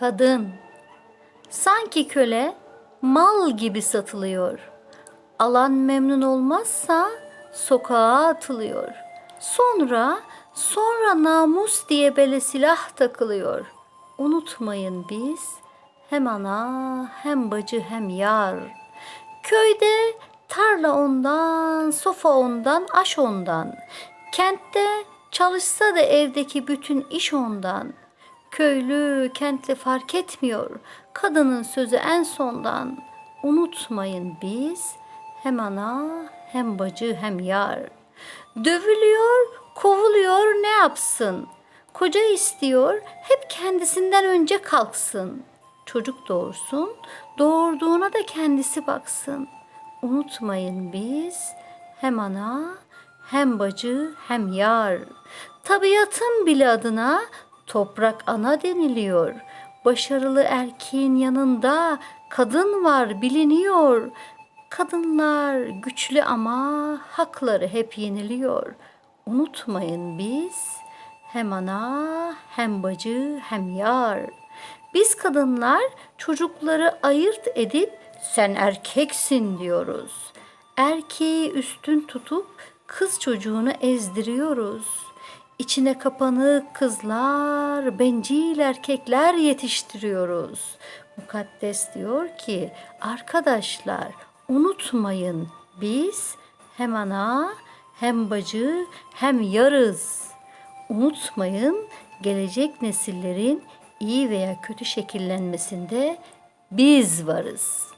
kadın. Sanki köle mal gibi satılıyor. Alan memnun olmazsa sokağa atılıyor. Sonra sonra namus diye bele silah takılıyor. Unutmayın biz hem ana hem bacı hem yar. Köyde tarla ondan, sofa ondan, aş ondan. Kentte çalışsa da evdeki bütün iş ondan. Köylü, kentli fark etmiyor. Kadının sözü en sondan. Unutmayın biz hem ana hem bacı hem yar. Dövülüyor, kovuluyor ne yapsın? Koca istiyor hep kendisinden önce kalksın. Çocuk doğursun, doğurduğuna da kendisi baksın. Unutmayın biz hem ana hem bacı hem yar. Tabiatın bile adına toprak ana deniliyor. Başarılı erkeğin yanında kadın var biliniyor. Kadınlar güçlü ama hakları hep yeniliyor. Unutmayın biz hem ana hem bacı hem yar. Biz kadınlar çocukları ayırt edip sen erkeksin diyoruz. Erkeği üstün tutup kız çocuğunu ezdiriyoruz. İçine kapanık kızlar, bencil erkekler yetiştiriyoruz. Mukaddes diyor ki arkadaşlar unutmayın biz hem ana hem bacı hem yarız. Unutmayın gelecek nesillerin iyi veya kötü şekillenmesinde biz varız.